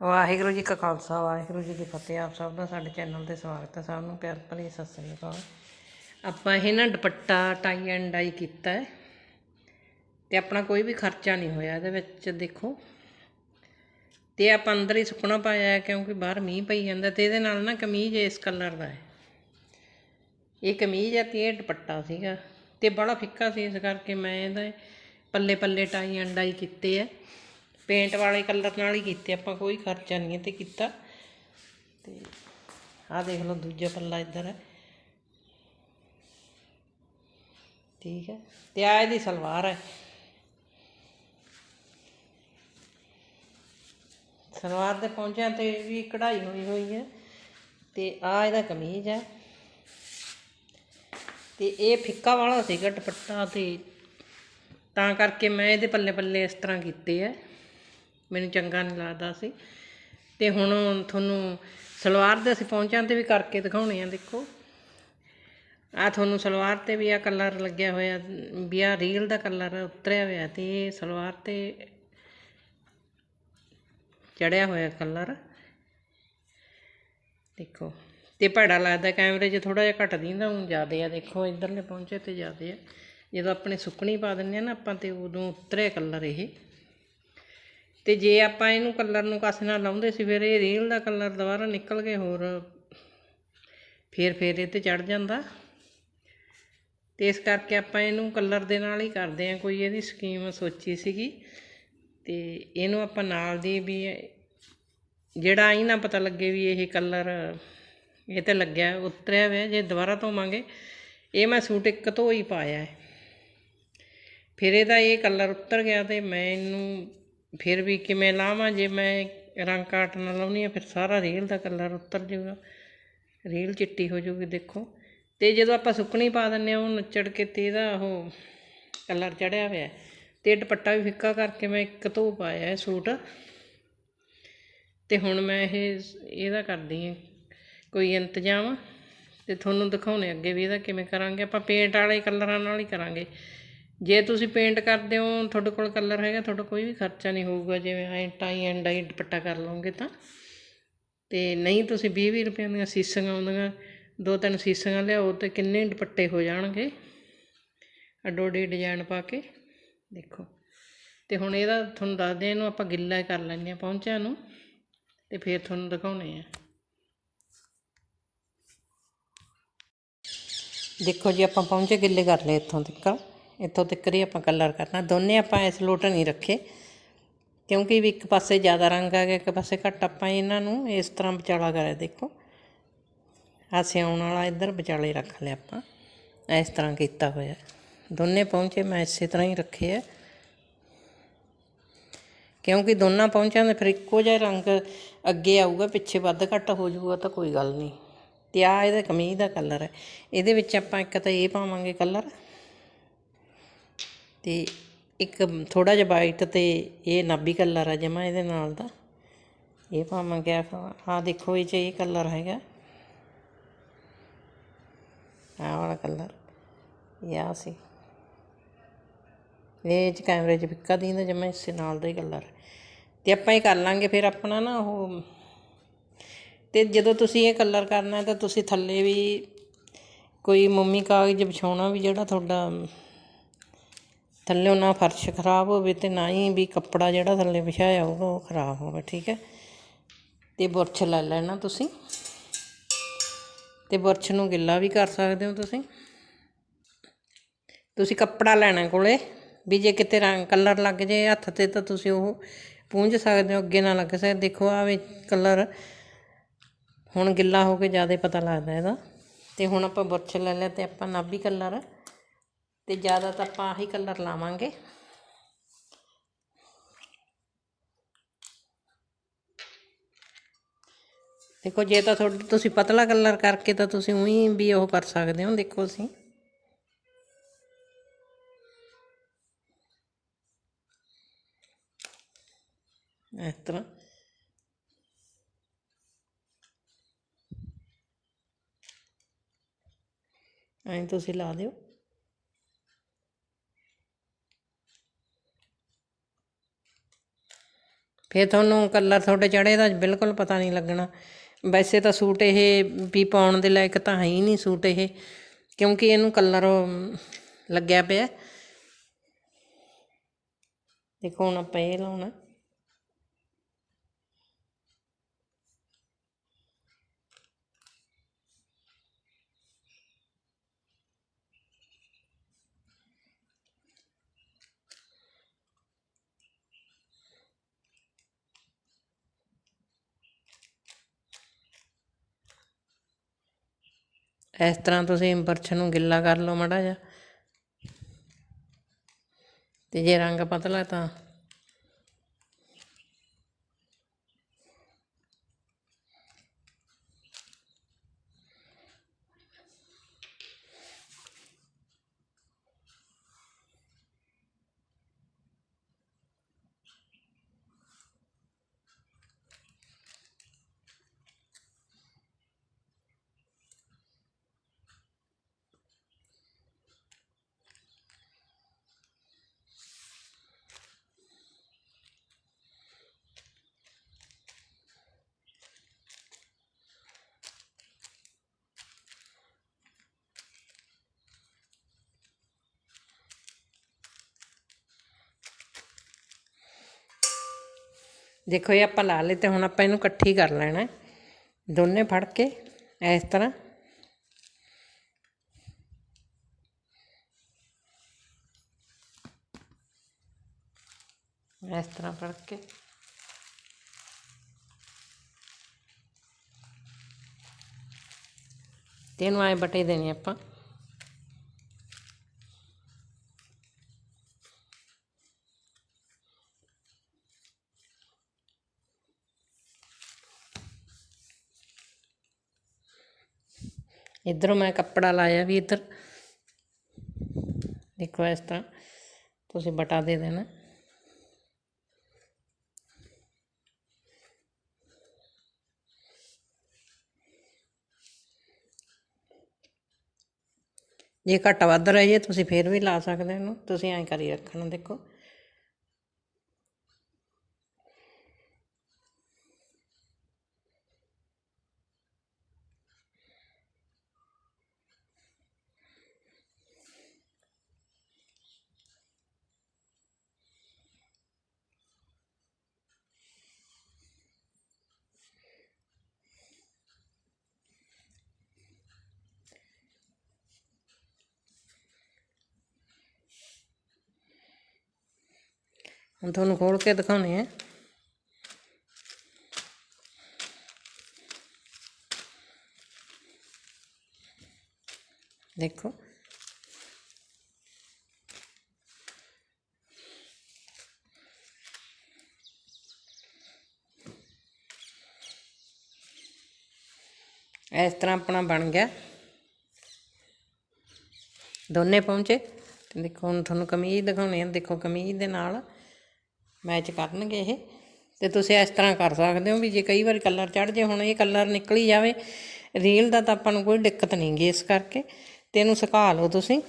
ਵਾਹਿਗੁਰੂ ਜੀ ਕਾ ਖਾਲਸਾ, ਵਾਹਿਗੁਰੂ ਜੀ ਕੀ ਫਤਿਹ। ਆਪ ਸਭ ਦਾ ਸਾਡੇ ਚੈਨਲ ਤੇ ਸਵਾਗਤ ਹੈ। ਸਭ ਨੂੰ ਪਿਆਰ ਭਰੀ ਸਤਿ ਸ੍ਰੀ ਅਕਾਲ। ਆਪਾਂ ਇਹ ਨਾ ਦੁਪੱਟਾ ਟਾਈ ਐਂਡ ਡਾਈ ਕੀਤਾ ਹੈ ਤੇ ਆਪਣਾ ਕੋਈ ਵੀ ਖਰਚਾ ਨਹੀਂ ਹੋਇਆ ਇਹਦੇ ਵਿੱਚ, ਦੇਖੋ। ਤੇ ਆਪਾਂ ਅੰਦਰ ਹੀ ਸੁੱਕਣਾ ਪਾਇਆ ਕਿਉਂਕਿ ਬਾਹਰ ਮੀਂਹ ਪਈ ਜਾਂਦਾ ਤੇ ਇਹਦੇ ਨਾਲ ਨਾ ਕਮੀਜ਼ ਇਸ ਕਲਰ ਦਾ ਹੈ। ਇਹ ਕਮੀਜ਼ ਹੈ ਤੇ ਇਹ ਦੁਪੱਟਾ ਸੀਗਾ ਤੇ ਬੜਾ ਫਿੱਕਾ ਸੀ ਇਸ ਕਰਕੇ ਮੈਂ ਇਹਦਾ ਪੱਲੇ ਪੱਲੇ ਟਾਈ ਐਂਡ ਡਾਈ ਕੀਤੇ ਹੈ। ਪੇਂਟ ਵਾਲੇ ਕਲਰ ਨਾਲ ਹੀ ਕੀਤੇ, ਆਪਾਂ ਕੋਈ ਖਰਚਾ ਨਹੀਂ ਇਹ ਤੇ ਕੀਤਾ। ਤੇ ਆਹ ਦੇਖ ਲਓ ਦੂਜਾ ਪੱਲਾ ਇੱਧਰ ਹੈ। ਠੀਕ ਹੈ, ਤੇ ਆ ਇਹਦੀ ਸਲਵਾਰ ਹੈ। ਸਲਵਾਰ ਦੇ ਪਹੁੰਚਿਆਂ ਤੇ ਵੀ ਕਢਾਈ ਹੋਈ ਹੋਈ ਹੈ, ਤੇ ਆ ਇਹਦਾ ਕਮੀਜ਼ ਹੈ। ਤੇ ਇਹ ਫਿੱਕਾ ਵਾਲਾ ਸੀਗਾ ਦੁਪੱਟਾ ਤੇ, ਤਾਂ ਕਰਕੇ ਮੈਂ ਇਹਦੇ ਪੱਲੇ ਪੱਲੇ ਇਸ ਤਰ੍ਹਾਂ ਕੀਤੇ ਆ ਮੈਨੂੰ ਚੰਗਾ ਨਹੀਂ ਲੱਗਦਾ ਸੀ। ਤੇ ਹੁਣ ਤੁਹਾਨੂੰ ਸਲਵਾਰ ਦੇ ਅਸੀਂ ਪਹੁੰਚਾਂ ਤੇ ਵੀ ਕਰਕੇ ਦਿਖਾਉਣੇ ਆ, ਦੇਖੋ। ਆ ਤੁਹਾਨੂੰ ਸਲਵਾਰ ਤੇ ਵੀ ਆ ਕਲਰ ਲੱਗਿਆ ਹੋਇਆ, ਵੀ ਆ ਰੀਲ ਦਾ ਕਲਰ ਉਤਰਿਆ ਹੋਇਆ ਤੇ ਇਹ ਸਲਵਾਰ ਤੇ ਚੜਿਆ ਹੋਇਆ ਕਲਰ ਦੇਖੋ, ਤੇ ਭੜਾ ਲੱਗਦਾ ਕੈਮਰੇ 'ਚ ਥੋੜਾ ਜਿਹਾ ਘੱਟ ਦਿੰਦਾ, ਹੁਣ ਜ਼ਿਆਦੇ ਆ। ਦੇਖੋ, ਇਧਰਲੇ ਪਹੁੰਚੇ ਤੇ ਜ਼ਿਆਦੇ ਆ। ਜਦੋਂ ਆਪਣੇ ਸੁੱਕਣੀ ਪਾ ਦਿੰਦੇ ਆ ਨਾ ਆਪਾਂ ਤੇ ਉਦੋਂ ਉਤਰਿਆ ਕਲਰ ਇਹ। ਤੇ ਜੇ ਆਪਾਂ ਇਹਨੂੰ ਕਲਰ ਨੂੰ ਕਸ ਨਾਲ ਲਾਉਂਦੇ ਸੀ, ਫਿਰ ਇਹ ਰੀਲ ਦਾ ਕਲਰ ਦੁਬਾਰਾ ਨਿਕਲ ਕੇ ਹੋਰ ਫੇਰ ਫੇਰ ਇਹ ਤੇ ਚੜ ਜਾਂਦਾ। ਤੇ ਇਸ ਕਰਕੇ ਆਪਾਂ ਇਹਨੂੰ ਕਲਰ ਦੇ ਨਾਲ ਹੀ ਕਰਦੇ ਆ ਕੋਈ ਇਹਦੀ ਸਕੀਮ ਸੋਚੀ ਸੀਗੀ। ਤੇ ਇਹਨੂੰ ਆਪਾਂ ਨਾਲ ਦੀ ਵੀ ਜਿਹੜਾ ਆਈ ਨਾ ਪਤਾ ਲੱਗੇ ਵੀ ਇਹ ਕਲਰ ਇਹ ਤੇ ਲੱਗਿਆ, ਉਤਰਿਆ ਹੋਇਆ, ਜੇ ਦੁਬਾਰਾ ਧੋਵਾਂਗੇ, ਇਹ ਮੈਂ ਸੂਟ ਇੱਕ ਧੋ ਹੀ ਪਾਇਆ ਹੈ। ਫਿਰ ਇਹਦਾ ਇਹ ਕਲਰ ਉਤਰ ਗਿਆ ਤੇ ਮੈਂ ਇਹਨੂੰ ਫਿਰ ਵੀ ਕਿਵੇਂ ਲਾਵਾਂ, ਜੇ ਮੈਂ ਰੰਗ ਕਾਟ ਨਾਲ ਲਾਉਣੀ ਆ ਫਿਰ ਸਾਰਾ ਰੀਲ ਦਾ ਕਲਰ ਉਤਰ ਜਾਊਗਾ। ਰੀਲ ਚਿੱਟੀ ਹੋ ਜਾਊਗੀ, ਦੇਖੋ। ਤੇ ਜਦੋਂ ਆਪਾਂ ਸੁੱਕਣੀ ਪਾ ਦਿੰਨੇ ਆ ਉਹ ਨੱਚੜ ਕੇ ਤੇ ਇਹਦਾ ਉਹ ਕਲਰ ਚੜਿਆ ਹੋਇਆ ਹੈ। ਤੇ ਦੁਪੱਟਾ ਵੀ ਫਿੱਕਾ ਕਰਕੇ ਮੈਂ ਇੱਕ ਧੋ ਪਾਇਆ ਸੂਟ। ਤੇ ਹੁਣ ਮੈਂ ਇਹ, ਇਹਦਾ ਕਰਦੀ ਹਾਂ। ਕੋਈ ਇੰਤਜ਼ਾਮ। ਤੇ ਤੁਹਾਨੂੰ ਦਿਖਾਉਣੇ ਅੱਗੇ ਵੀ ਇਹਦਾ ਕਿਵੇਂ ਕਰਾਂਗੇ। ਆਪਾਂ ਪੇਂਟ ਵਾਲੇ ਕਲਰਾਂ ਨਾਲ ਹੀ ਕਰਾਂਗੇ। ਜੇ ਤੁਸੀਂ ਪੇਂਟ ਕਰਦੇ ਹੋ ਤੁਹਾਡੇ ਕੋਲ ਕਲਰ ਹੈਗਾ ਤੁਹਾਡਾ ਕੋਈ ਵੀ ਖਰਚਾ ਨਹੀਂ ਹੋਊਗਾ ਜਿਵੇਂ ਐ ਟਾਈ ਐਂਡ ਡਾਈ ਦੁਪੱਟਾ ਕਰ ਲਓਗੇ ਤਾਂ। ਤੇ ਨਹੀਂ ਤੁਸੀਂ 20 20 ਰੁਪਏ ਦੀਆਂ ਸੀਸਾਂ ਆਉਂਦੀਆਂ ਦੋ ਤਿੰਨ ਸੀਸਾਂ ਲਿਆਓ ਤੇ ਕਿੰਨੇ ਦੁਪੱਟੇ ਹੋ ਜਾਣਗੇ। ਅੱਡੋ ਅੱਡੀ ਡਿਜ਼ਾਈਨ ਪਾ ਕੇ ਦੇਖੋ। ਤੇ ਹੁਣ ਇਹਦਾ ਤੁਹਾਨੂੰ ਦੱਸਦੇ ਹਾਂ, ਇਹਨੂੰ ਆਪਾਂ ਗਿੱਲਾ ਕਰ ਲੈਂਦੇ ਆ ਪਹੁੰਚਿਆਂ ਨੂੰ ਤੇ ਫਿਰ ਤੁਹਾਨੂੰ ਦਿਖਾਉਣੇ ਆ। ਦੇਖੋ ਜੀ ਆਪਾਂ ਪਹੁੰਚੇ ਗਿੱਲੇ ਕਰ ਲਏ ਇੱਥੋਂ ਤੱਕ। ਇੱਥੋਂ ਤੱਕ ਹੀ ਆਪਾਂ ਕਲਰ ਕਰਨਾ। ਦੋਨੇ ਆਪਾਂ ਇਸ ਲੋਟ ਨਹੀਂ ਰੱਖੇ। ਕਿਉਂਕਿ ਵੀ ਇੱਕ ਪਾਸੇ ਜ਼ਿਆਦਾ ਰੰਗ ਆ ਗਿਆ, ਇੱਕ ਪਾਸੇ ਘੱਟ। ਆਪਾਂ ਇਹਨਾਂ ਨੂੰ ਇਸ ਤਰ੍ਹਾਂ ਵਿਚਾਲਾ ਕਰਿਆ, ਦੇਖੋ। ਆਹ ਸਿਆਉਣ ਵਾਲਾ ਇੱਧਰ ਵਿਚਾਲੇ ਰੱਖ ਲਿਆ ਆਪਾਂ। ਇਸ ਤਰ੍ਹਾਂ ਕੀਤਾ ਹੋਇਆ। ਦੋਨੇ ਪਹੁੰਚੇ ਮੈਂ ਇਸੇ ਤਰ੍ਹਾਂ ਹੀ ਰੱਖੇ ਆ। ਕਿਉਂਕਿ ਦੋਨਾਂ ਪਹੁੰਚਾਂ ਦੇ ਫਿਰ ਇੱਕੋ ਜਿਹਾ ਰੰਗ ਅੱਗੇ ਆਊਗਾ, ਪਿੱਛੇ ਵੱਧ ਘੱਟ ਹੋ ਜਾਊਗਾ ਤਾਂ ਕੋਈ ਗੱਲ ਨਹੀਂ। ਤੇ ਆ ਇਹਦਾ ਕਮੀਜ਼ ਦਾ ਕਲਰ ਹੈ। ਇਹਦੇ ਵਿੱਚ ਆਪਾਂ ਇੱਕ ਤਾਂ ਇਹ ਪਾਵਾਂਗੇ ਕਲਰ। ਅਤੇ ਇੱਕ ਥੋੜ੍ਹਾ ਜਿਹਾ ਵਾਈਟ ਅਤੇ ਇਹ ਨਾਭੀ ਕਲਰ ਆ ਜਮਾ ਇਹਦੇ ਨਾਲ ਦਾ। ਇਹ ਪਾਵਾਂਗੇ ਆ ਦੇਖੋ, ਇਹ ਚ ਇਹ ਕਲਰ ਹੈਗਾ। ਆਹ ਵਾਲਾ ਕਲਰ। ਇਹ ਆ ਸੀ। ਇਹ ਚ ਕੈਮਰੇ 'ਚ ਫਿੱਕਾ ਦਿੰਦਾ ਜਮਾ ਇਸੇ ਨਾਲ ਦਾ ਹੀ ਕਲਰ। ਤੇ ਆਪਾਂ ਇਹ ਕਰ ਲਾਂਗੇ ਫਿਰ ਆਪਣਾ ਨਾ ਉਹ। ਤੇ ਜਦੋਂ ਤੁਸੀਂ ਇਹ ਕਲਰ ਕਰਨਾ ਤਾਂ ਤੁਸੀਂ ਥੱਲੇ ਵੀ ਕੋਈ ਮੰਮੀ ਕਾਗਜ਼ ਵਿਛਾਉਣਾ ਵੀ ਜਿਹੜਾ ਤੁਹਾਡਾ ਥੱਲੇ ਨਾ ਫਰਸ਼ ਖਰਾਬ ਹੋਵੇ ਅਤੇ ਨਾ ਹੀ ਵੀ ਕੱਪੜਾ ਜਿਹੜਾ ਥੱਲੇ ਵਿਛਾਇਆ ਹੋਊਗਾ ਉਹ ਖਰਾਬ ਹੋਵੇ, ਠੀਕ ਹੈ? ਅਤੇ ਬੁਰਸ਼ ਲੈ ਲੈਣਾ ਤੁਸੀਂ। ਤੇ ਬੁਰਸ਼ ਨੂੰ ਗਿੱਲਾ ਵੀ ਕਰ ਸਕਦੇ ਹੋ ਤੁਸੀਂ। ਤੁਸੀਂ ਕੱਪੜਾ ਲੈਣਾ ਕੋਲੇ, ਵੀ ਜੇ ਕਿਤੇ ਰੰਗ, ਕਲਰ ਲੱਗ ਜੇ ਹੱਥ ਤੇ ਤਾਂ ਤੁਸੀਂ ਉਹ ਪੂੰਝ ਸਕਦੇ ਹੋ, ਅੱਗੇ ਨਾ ਲੱਗ ਸਕਦੇ ਦੇਖੋ ਆ ਕਲਰ ਹੁਣ ਗਿੱਲਾ ਹੋ ਕੇ ਜ਼ਿਆਦਾ ਪਤਾ ਲੱਗਦਾ ਇਹਦਾ। ਤੇ ਹੁਣ ਆਪਾਂ ਬੁਰਸ਼ ਲੈ ਲਿਆ ਤੇ ਆਪਾਂ ਨਾਭੀ ਕਲਰ। ਤੇ ਜ਼ਿਆਦਾ ਤਾਂ ਆਪਾਂ ਆਹੀ ਕਲਰ ਲਾਵਾਂਗੇ। ਦੇਖੋ, ਜੇ ਤਾਂ ਤੁਹਾਡਾ ਤੁਸੀਂ ਪਤਲਾ ਕਲਰ ਕਰਕੇ ਤਾਂ ਤੁਸੀਂ ਉਹੀ ਵੀ ਉਹ ਕਰ ਸਕਦੇ ਹੋ, ਦੇਖੋ ਅਸੀਂ। ਇਸ ਤਰ੍ਹਾਂ। ਐਂ ਤੁਸੀਂ ਲਾ ਦਿਓ। ਫਿਰ ਤੁਹਾਨੂੰ ਕਲਰ ਤੁਹਾਡੇ ਚੜੇ ਦਾ ਬਿਲਕੁਲ ਪਤਾ ਨਹੀਂ ਲੱਗਣਾ। ਵੈਸੇ ਤਾਂ ਸੂਟ ਇਹ ਵੀ ਪਾਉਣ ਦੇ ਲਾਇਕ ਤਾਂ ਹੈ ਹੀ ਨਹੀਂ ਸੂਟ ਇਹ, ਕਿਉਂਕਿ ਇਹਨੂੰ ਕਲਰ ਲੱਗਿਆ ਪਿਆ। ਦੇਖੋ ਹੁਣ ਆਪਾਂ ਇਹ ਲਾਉਣਾ। ਇਸ ਤਰ੍ਹਾਂ ਤੁਸੀਂ ਬਰਛ ਨੂੰ ਗਿੱਲਾ ਕਰ ਲਓ ਮੜਾ ਜਿਹਾ। ਤੇ ਜੇ ਰੰਗ ਪਤਲਾ ਤਾਂ ਦੇਖੋ ਇਹ ਆਪਾਂ ਲਾ ਲਏ ਤੇ ਹੁਣ ਆਪਾਂ ਇਹਨੂੰ ਇਕੱਠੀ ਕਰ ਲੈਣਾ ਦੋਨੇ ਫੜ ਕੇ ਇਸ ਤਰ੍ਹਾਂ। ਇਸ ਤਰ੍ਹਾਂ ਫੜ ਕੇ। ਤੇ ਇਹਨੂੰ ਐ ਬਟੇ ਦੇਣੇ ਆਪਾਂ। ਇਧਰੋਂ ਮੈਂ ਕੱਪੜਾ ਲਾਇਆ ਵੀ ਇੱਧਰ। ਦੇਖੋ ਇਸ ਤਰ੍ਹਾਂ ਤੁਸੀਂ ਬਟਾ ਦੇ ਦੇਣਾ। ਜੇ ਘੱਟ ਵੱਧ ਰਹਿ ਜੇ ਤੁਸੀਂ ਫੇਰ ਵੀ ਲਾ ਸਕਦੇ ਹੋ ਤੁਸੀਂ ਐਂ ਕਰੀ ਰੱਖਣਾ, ਦੇਖੋ। ਹੁਣ ਤੁਹਾਨੂੰ ਖੋਲ ਕੇ ਦਿਖਾਉਣੇ ਆ। ਦੇਖੋ। ਇਸ ਤਰ੍ਹਾਂ ਆਪਣਾ ਬਣ ਗਿਆ। ਦੋਨੇ ਪਹੁੰਚੇ। ਤੇ ਦੇਖੋ ਹੁਣ ਤੁਹਾਨੂੰ ਕਮੀਜ਼ ਦਿਖਾਉਣੀ ਹੈ ਦੇਖੋ ਕਮੀਜ਼ ਦੇ ਨਾਲ ਮੈਚ ਕਰਨਗੇ ਇਹ। ਤੇ ਤੁਸੀਂ ਇਸ ਤਰ੍ਹਾਂ ਕਰ ਸਕਦੇ ਹੋ ਵੀ ਜੇ ਕਈ ਵਾਰ ਕਲਰ ਚੜ ਜੇ, ਹੁਣ ਇਹ ਕਲਰ ਨਿਕਲੀ ਜਾਵੇ ਰੀਲ ਦਾ ਤਾਂ ਆਪਾਂ ਨੂੰ ਕੋਈ ਦਿੱਕਤ ਨਹੀਂ ਗੀ ਇਸ ਕਰਕੇ। ਤੇ ਇਹਨੂੰ ਸੁਕਾ ਲਓ ਤੁਸੀਂ।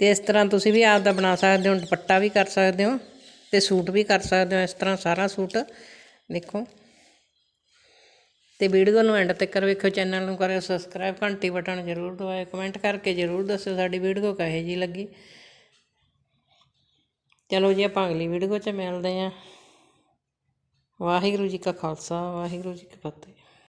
ਤੇ ਇਸ ਤਰ੍ਹਾਂ ਤੁਸੀਂ ਵੀ ਆਪ ਦਾ ਬਣਾ ਸਕਦੇ ਹੋ, ਦੁਪੱਟਾ ਵੀ ਕਰ ਸਕਦੇ ਹੋ, ਤੇ ਸੂਟ ਵੀ ਕਰ ਸਕਦੇ ਹੋ, ਇਸ ਤਰ੍ਹਾਂ ਸਾਰਾ ਸੂਟ ਦੇਖੋ। ਤੇ ਵੀਡੀਓ ਨੂੰ ਐਂਡ ਤੱਕ ਵੇਖੋ ਚੈਨਲ ਨੂੰ ਕਰਿਓ ਸਬਸਕ੍ਰਾਈਬ ਘੰਟੀ ਬਟਨ ਜ਼ਰੂਰ ਦਬਾਇਓ ਕਮੈਂਟ ਕਰਕੇ ਜ਼ਰੂਰ ਦੱਸਿਓ ਸਾਡੀ ਵੀਡੀਓ ਕਹੇ ਜੀ ਲੱਗੀ। ਚਲੋ ਜੀ, ਆਪਾਂ ਅਗਲੀ ਵੀਡੀਓ 'ਚ ਮਿਲਦੇ ਹਾਂ। ਵਾਹਿਗੁਰੂ ਜੀ ਕਾ ਖਾਲਸਾ, ਵਾਹਿਗੁਰੂ ਜੀ ਕੀ ਫਤਿਹ।